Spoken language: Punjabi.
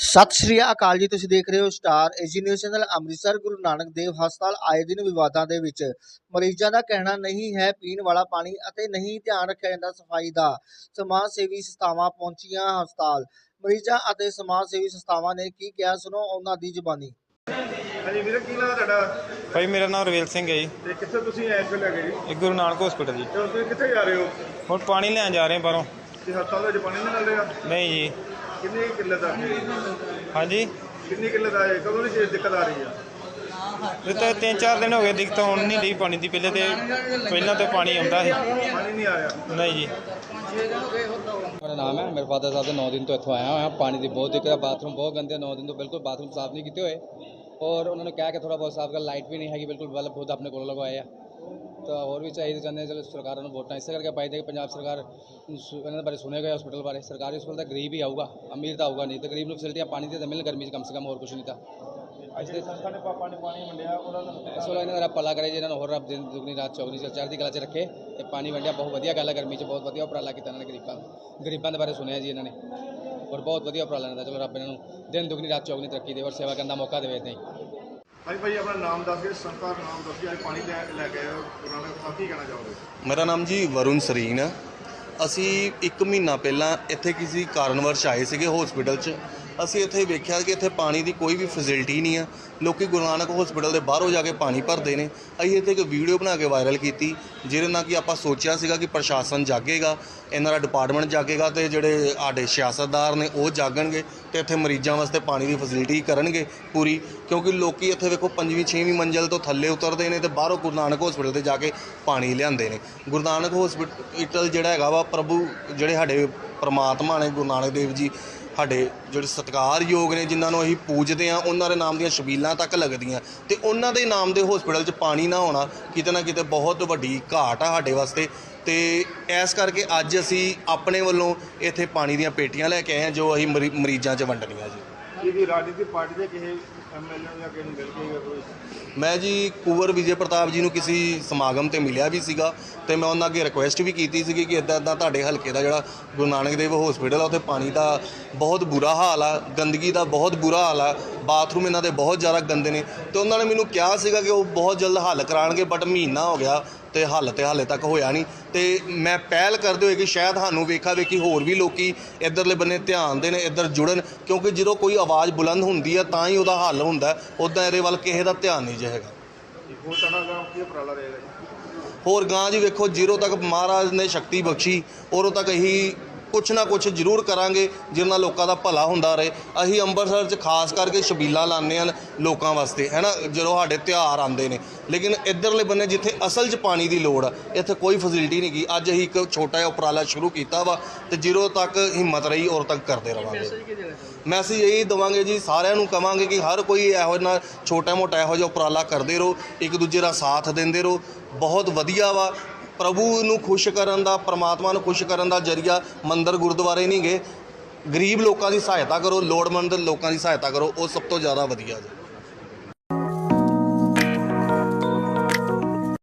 ਸਤਿ ਸ਼੍ਰੀ ਅਕਾਲ ਜੀ ਤੁਸੀਂ ਦੇਖ ਰਹੇ ਹੋ star A G news channel Amritsar Guru Nanak Dev ਹਸਪਤਾਲ ਆਏ ਦਿਨ ਵਿਵਾਦਾਂ ਦੇ ਵਿੱਚ। ਮਰੀਜ਼ਾਂ ਦਾ ਕਹਿਣਾ ਨਹੀਂ ਹੈ ਪੀਣ ਵਾਲਾ ਪਾਣੀ ਅਤੇ ਨਹੀਂ ਧਿਆਨ ਰੱਖਿਆ ਜਾਂਦਾ ਸਫ਼ਾਈ ਦਾ। ਸਮਾਜ ਸੇਵੀ ਸੰਸਥਾਵਾਂ ਪਹੁੰਚੀਆਂ ਹਸਪਤਾਲ। ਮਰੀਜ਼ਾਂ ਅਤੇ ਸਮਾਜ ਸੇਵੀ ਸੰਸਥਾਵਾਂ ਨੇ ਕੀ ਕਿਹਾ? ਸੁਣੋ ਉਹਨਾਂ ਦੀ ਜ਼ੁਬਾਨੀ। ਹਾਂਜੀ ਵੀਰੇ ਕੀ ਨਾਮ ਤੁਹਾਡਾ? ਭਾਈ ਮੇਰਾ ਨਾਮ ਰਵੇਲ ਸਿੰਘ ਹੈ ਜੀ। ਤੇ ਕਿੱਥੇ ਤੁਸੀਂ ਐਸ ਵੇਲੇ ਹੈਗੇ ਜੀ? ਇਹ ਗੁਰੂ ਨਾਨਕ ਹਸਪੀਟਲ ਜੀ। ਤੇ ਤੁਸੀਂ ਕਿੱਥੇ ਜਾ ਰਹੇ ਹੋ? ਹੁਣ ਪਾਣੀ ਲੈਣ ਜਾ ਰਹੇ ਹਾਂ ਬਾਹਰੋਂ। ਕਿ ਹਸਪਤਾਲ ਵਿੱਚ ਪਾਣੀ ਨਹੀਂ ਮਿਲ ਰਿਹਾ? ਨਹੀਂ ਜੀ। ਕਿੰਨੀ ਕਿੱਲੇ ਦਾ ਹਾਂਜੀ। ਕਿੰਨੀ ਕਿੱਲੇ ਦਾ ਹੈ ਕਦੋਂ ਦੀ ਚੀਜ਼ ਦਿੱਕਤ ਆ ਰਹੀ ਆ? ਇਹ ਤਾਂ ਤਿੰਨ ਚਾਰ ਦਿਨ ਹੋ ਗਏ ਦਿੱਕਤ ਹੋਣ ਨਹੀਂ ਰਹੀ ਪਾਣੀ ਦੀ। ਪਹਿਲੇ ਤੇ ਪਹਿਲਾਂ ਤੇ ਪਾਣੀ ਆਉਂਦਾ ਸੀ। ਪਾਣੀ ਨਹੀਂ ਆ ਰਿਹਾ ਨਹੀਂ ਜੀ। ਮੇਰਾ ਨਾਮ ਹੈ ਮੇਰੇ ਫਾਦਰ ਸਾਹਿਬ ਦੇ 9 ਦਿਨ ਤੋਂ ਇੱਥੋਂ ਆਇਆ ਹੋਇਆ। ਪਾਣੀ ਦੀ ਬਹੁਤ ਦਿੱਕਤ ਹੈ ਬਾਥਰੂਮ ਬਹੁਤ ਗੰਦੇ 9 ਦਿਨ ਤੋਂ ਬਿਲਕੁਲ ਬਾਥਰੂਮ ਸਾਫ਼ ਨਹੀਂ ਕੀਤੇ ਹੋਏ। ਔਰ ਉਹਨਾਂ ਨੇ ਕਿਹਾ ਕਿ ਥੋੜਾ ਬਹੁਤ ਸਾਫ਼ ਕਰ ਲਾਈਟ ਵੀ ਨਹੀਂ ਹੈਗੀ ਬਿਲਕੁਲ ਬਲਬ ਖੁਦ ਆਪਣੇ ਕੋਲ ਲਗਵਾਏ ਆ। ਤਾਂ ਹੋਰ ਵੀ ਚਾਹੀਦੇ ਚਾਹੁੰਦੇ ਹਾਂ ਚਲੋ ਸਰਕਾਰਾਂ ਨੂੰ ਵੋਟਾਂ ਇਸੇ ਕਰਕੇ ਪਾਈ ਦੇ ਕਿ ਪੰਜਾਬ ਸਰਕਾਰ ਨੂੰ ਸੁ- ਇਹਨਾਂ ਦੇ ਬਾਰੇ ਸੁਣੇਗਾ ਹਸਪੀਟਲ ਬਾਰੇ ਸਰਕਾਰੀ ਹਸਪਤਾਲ ਤਾਂ ਗਰੀਬ ਹੀ ਆਊਗਾ ਅਮੀਰ ਤਾਂ ਆਊਗਾ ਨਹੀਂ ਤੇ ਗਰੀਬ ਨੂੰ ਫੈਸਿਲਿਟੀਆਂ ਪਾਣੀ ਦੀਆਂ ਤਾਂ ਮਿਲਣ ਗਰਮੀ 'ਚ ਕਮ ਸੇ ਕਮ ਹੋਰ ਕੁਝ ਨਹੀਂ ਤਾਂ ਅੱਜ ਦੇ ਸੰਸਥਾ ਨੇ ਪਾਪਾ ਨੇ ਪਾਣੀ ਵੰਡਿਆ ਉਹਨਾਂ ਨੂੰ ਇਸ ਵੱਲੋਂ ਇਹਨਾਂ ਦਾ ਰੱਬ ਭਲਾ ਕਰੇ ਜੀ ਇਹਨਾਂ ਨੂੰ ਹੋਰ ਰੱਬ ਦਿਨ ਦੁਗਣੀ ਰਾਤ ਚੌਗਣੀ ਚ ਚੜ੍ਹਦੀ ਕਲਾ 'ਚ ਰੱਖੇ ਤੇ ਪਾਣੀ ਵੰਡਿਆ ਬਹੁਤ ਵਧੀਆ ਗੱਲ ਹੈ ਗਰਮੀ 'ਚ ਬਹੁਤ ਵਧੀਆ ਉਪਰਾਲਾ ਕੀਤਾ ਇਹਨਾਂ ਨੇ ਗਰੀਬਾਂ ਦਾ ਗਰੀਬਾਂ ਦੇ ਬਾਰੇ ਸੁਣਿਆ ਜੀ ਇਹਨਾਂ ਨੇ ਔਰ ਬਹੁਤ ਵਧੀਆ ਉਪਰਾਲਾ ਇਹਨਾਂ ਦਾ ਚਲੋ ਰੱਬ ਇਹਨਾਂ ਨੂੰ ਦਿਨ ਦੁਗਣੀ ਰਾਤ ਚੌਗਣੀ ਤਰੱਕੀ ਦੇਵੇ ਔਰ ਸੇਵਾ ਕਰਨ ਦਾ ਮੌਕਾ ਦੇਵੇ ਨਹੀਂ ਭਾਈ ਭਾਈ, ਆਪਣਾ ਨਾਮ ਦੱਸ ਕੇ ਸੰਸਥਾ ਨਾਮ ਦੱਸ ਕੇ ਅੱਜ ਪਾਣੀ ਲੈ ਲੈ ਕੇ ਆਏ ਹੋ। ਗੁਰੂ ਨਾਨਕ ਸਾਹਿਬ ਕੀ ਕਹਿਣਾ ਚਾਹੋਗੇ? ਮੇਰਾ ਨਾਮ ਜੀ ਵਰੁਣ ਸਰੀਨ ਹੈ ਅਸੀਂ 1 ਮਹੀਨਾ ਪਹਿਲਾਂ ਇੱਥੇ ਕਿਸੇ ਕਾਰਨਵਰਸ਼ ਆਏ ਸੀਗੇ ਹਸਪੀਟਲ 'ਚ। ਅਸੀਂ ਇੱਥੇ ਵੇਖਿਆ ਕਿ ਇੱਥੇ ਪਾਣੀ ਦੀ ਕੋਈ ਵੀ ਫੈਸਿਲਿਟੀ ਨਹੀਂ ਆ। ਲੋਕੀ ਗੁਰੂ ਨਾਨਕ ਹਸਪੀਟਲ ਦੇ ਬਾਹਰੋਂ ਜਾ ਕੇ ਪਾਣੀ ਭਰਦੇ ਨੇ। ਅਸੀਂ ਇੱਥੇ ਇੱਕ ਵੀਡੀਓ ਬਣਾ ਕੇ ਵਾਇਰਲ ਕੀਤੀ, ਜਿਹਦੇ ਨਾਲ ਕਿ ਆਪਾਂ ਸੋਚਿਆ ਸੀਗਾ ਕਿ ਪ੍ਰਸ਼ਾਸਨ ਜਾਗੇਗਾ, ਇਹਨਾਂ ਦਾ ਡਿਪਾਰਟਮੈਂਟ ਜਾਗੇਗਾ ਤੇ ਜਿਹੜੇ ਸਾਡੇ ਸਿਆਸਤਦਾਰ ਨੇ ਉਹ ਜਾਗਣਗੇ ਤੇ ਇੱਥੇ ਮਰੀਜ਼ਾਂ ਵਾਸਤੇ ਪਾਣੀ ਦੀ ਫੈਸਿਲਿਟੀ ਕਰਨਗੇ ਪੂਰੀ। ਕਿਉਂਕਿ ਲੋਕੀ ਇੱਥੇ ਵੇਖੋ ਪੰਜਵੀਂ, ਛੇਵੀਂ ਮੰਜ਼ਲ ਤੋਂ ਥੱਲੇ ਉਤਰਦੇ ਨੇ ਤੇ ਬਾਹਰੋਂ ਗੁਰੂ ਨਾਨਕ ਹਸਪੀਟਲ ਤੇ ਜਾ ਕੇ ਪਾਣੀ ਲਿਆਉਂਦੇ ਨੇ। ਗੁਰੂ ਨਾਨਕ ਹਸਪੀਟਲ ਜਿਹੜਾ ਹੈਗਾ ਵਾ, ਪ੍ਰਭੂ ਜਿਹੜੇ ਸਾਡੇ ਪਰਮਾਤਮਾ ਨੇ, ਗੁਰੂ ਨਾਨਕ ਦੇਵ ਜੀ ਸਾਡੇ ਜਿਹੜੇ ਸਤਿਕਾਰਯੋਗ ਨੇ, ਜਿਨ੍ਹਾਂ ਨੂੰ ਅਸੀਂ ਪੂਜਦੇ ਆ ਉਹਨਾਂ ਦੇ ਨਾਮ ਦੀਆਂ ਸ਼ਬੀਲਾਂ ਤੱਕ ਲੱਗਦੀਆਂ ਤੇ ਉਹਨਾਂ ਦੇ ਨਾਮ ਦੇ ਹਸਪੀਟਲ 'ਚ ਪਾਣੀ ਨਾ ਹੋਣਾ ਕਿਤੇ ਨਾ ਕਿਤੇ ਬਹੁਤ ਵੱਡੀ ਘਾਟ ਆ ਸਾਡੇ ਵਾਸਤੇ। ਤੇ ਇਸ ਕਰਕੇ ਅੱਜ ਅਸੀਂ ਆਪਣੇ ਵੱਲੋਂ ਇੱਥੇ ਪਾਣੀ ਦੀਆਂ ਪੇਟੀਆਂ ਲੈ ਕੇ ਆਏ ਹਾਂ, ਜੋ ਅਸੀਂ ਮਰੀ- ਮਰੀਜ਼ਾਂ 'ਚ ਵੰਡਣੀਆਂ ਜੀ। ਕੀ ਰਾਜਨੀਤਿਕ ਪਾਰਟੀ ਦੇ ਕਿਸੇ ਐਮਐਲਏ ਜਾਂ ਕਿਸੇ ਮਿਲ ਕੇ ਕੋਈ? ਮੈਂ ਜੀ ਕੁਵਰ ਵਿਜੇ ਪ੍ਰਤਾਪ ਜੀ ਨੂੰ ਕਿਸੇ ਸਮਾਗਮ ਤੇ ਮਿਲਿਆ ਵੀ ਸੀਗਾ ਤੇ ਮੈਂ ਉਹਨਾਂ ਅੱਗੇ ਰਿਕੁਐਸਟ ਵੀ ਕੀਤੀ ਸੀਗੀ ਕਿ ਇਦਾਂ ਇਦਾਂ ਤੁਹਾਡੇ ਹਲਕੇ ਦਾ ਜਿਹੜਾ ਗੁਰੂ ਨਾਨਕ ਦੇਵ ਹਸਪੀਟਲ ਆ, ਉੱਥੇ ਪਾਣੀ ਦਾ ਬਹੁਤ ਬੁਰਾ ਹਾਲ ਆ, ਗੰਦਗੀ ਦਾ ਬਹੁਤ ਬੁਰਾ ਹਾਲ ਆ ਬਾਥਰੂਮ ਇਹਨਾਂ ਦੇ ਬਹੁਤ ਜ਼ਿਆਦਾ ਗੰਦੇ ਨੇ ਤੇ ਉਹਨਾਂ ਨੇ ਮੈਨੂੰ ਕਿਹਾ ਸੀਗਾ ਕਿ ਉਹ ਬਹੁਤ ਜਲਦ ਹੱਲ ਕਰਾਣਗੇ ਬਟ ਮਹੀਨਾ ਹੋ ਗਿਆ ਤੇ ਹੱਲ ਤੇ ਹਾਲੇ ਤੱਕ ਹੋਇਆ ਨਹੀਂ। ਤੇ ਮੈਂ ਪਹਿਲ ਕਰਦੇ ਹੋਏ ਕਿ ਸ਼ਾਇਦ ਸਾਨੂੰ ਵੇਖਾ ਵੇਖੀ ਹੋਰ ਵੀ ਲੋਕੀ ਇਧਰਲੇ ਬੰਨੇ ਧਿਆਨ ਦੇਣ ਇੱਧਰ ਜੁੜਨ ਕਿਉਂਕਿ ਜਦੋਂ ਕੋਈ ਆਵਾਜ਼ ਬੁਲੰਦ ਹੁੰਦੀ ਆ ਤਾਂ ਹੀ ਉਹਦਾ ਹੱਲ ਹੁੰਦਾ ਉਦਾਂ ਇਹਦੇ ਵੱਲ ਕਿਸੇ ਦਾ ਧਿਆਨ ਨਹੀਂ ਜੇ ਹੈਗਾ ਹੋਰ ਕੀ ਗਾਂ ਜੀ ਵੇਖੋ ਜੀਰੋ ਤੱਕ ਮਹਾਰਾਜ ਨੇ ਸ਼ਕਤੀ ਬਖਸ਼ੀ ਉਰੋਂ ਤੱਕ ਅਸੀਂ ਕੁਛ ਨਾ ਕੁਛ ਜ਼ਰੂਰ ਕਰਾਂਗੇ, ਜਿਹਦੇ ਨਾਲ ਲੋਕਾਂ ਦਾ ਭਲਾ ਹੁੰਦਾ ਰਹੇ। ਅਸੀਂ ਅੰਮ੍ਰਿਤਸਰ 'ਚ ਖਾਸ ਕਰਕੇ ਛਬੀਲਾਂ ਲਾਉਂਦੇ ਹਨ ਲੋਕਾਂ ਵਾਸਤੇ ਹੈਨਾ ਜਦੋਂ ਸਾਡੇ ਤਿਉਹਾਰ ਆਉਂਦੇ ਨੇ। ਲੇਕਿਨ ਇੱਧਰਲੇ ਬੰਨੇ ਜਿੱਥੇ ਅਸਲ 'ਚ ਪਾਣੀ ਦੀ ਲੋੜ ਆ, ਇੱਥੇ ਕੋਈ ਫੈਸਿਲਿਟੀ ਨਹੀਂ ਗੀ। ਅੱਜ ਅਸੀਂ ਇੱਕ ਛੋਟਾ ਜਿਹਾ ਉਪਰਾਲਾ ਸ਼ੁਰੂ ਕੀਤਾ ਵਾ ਤੇ ਜਦੋਂ ਤੱਕ ਹਿੰਮਤ ਰਹੀ ਉਦੋਂ ਤੱਕ ਕਰਦੇ ਰਵਾਂਗੇ। ਮੈਸੇਜ ਇਹੀ ਦਵਾਂਗੇ ਜੀ, ਸਾਰਿਆਂ ਨੂੰ ਕਵਾਂਗੇ ਕਿ ਹਰ ਕੋਈ ਇਹੋ ਜਿਹਾ ਛੋਟਾ ਮੋਟਾ ਇਹੋ ਜਿਹਾ ਉਪਰਾਲਾ ਕਰਦੇ ਰਹੋ, ਇੱਕ ਦੂਜੇ ਦਾ ਸਾਥ ਦਿੰਦੇ ਰਹੋ। ਬਹੁਤ ਵਧੀਆ ਵਾ। ਪ੍ਰਭੂ ਨੂੰ ਖੁਸ਼ ਕਰਨ ਦਾ, ਪ੍ਰਮਾਤਮਾ ਨੂੰ ਖੁਸ਼ ਕਰਨ ਦਾ ਜਰੀਆ ਮੰਦਰ ਗੁਰਦੁਆਰੇ ਨਹੀਂ ਗਏ। ਗਰੀਬ ਲੋਕਾਂ ਦੀ ਸਹਾਇਤਾ ਕਰੋ, ਲੋੜਵੰਦ ਲੋਕਾਂ ਦੀ ਸਹਾਇਤਾ ਕਰੋ, ਉਹ ਸਭ ਤੋਂ ਜ਼ਿਆਦਾ ਵਧੀਆ ਜੀ।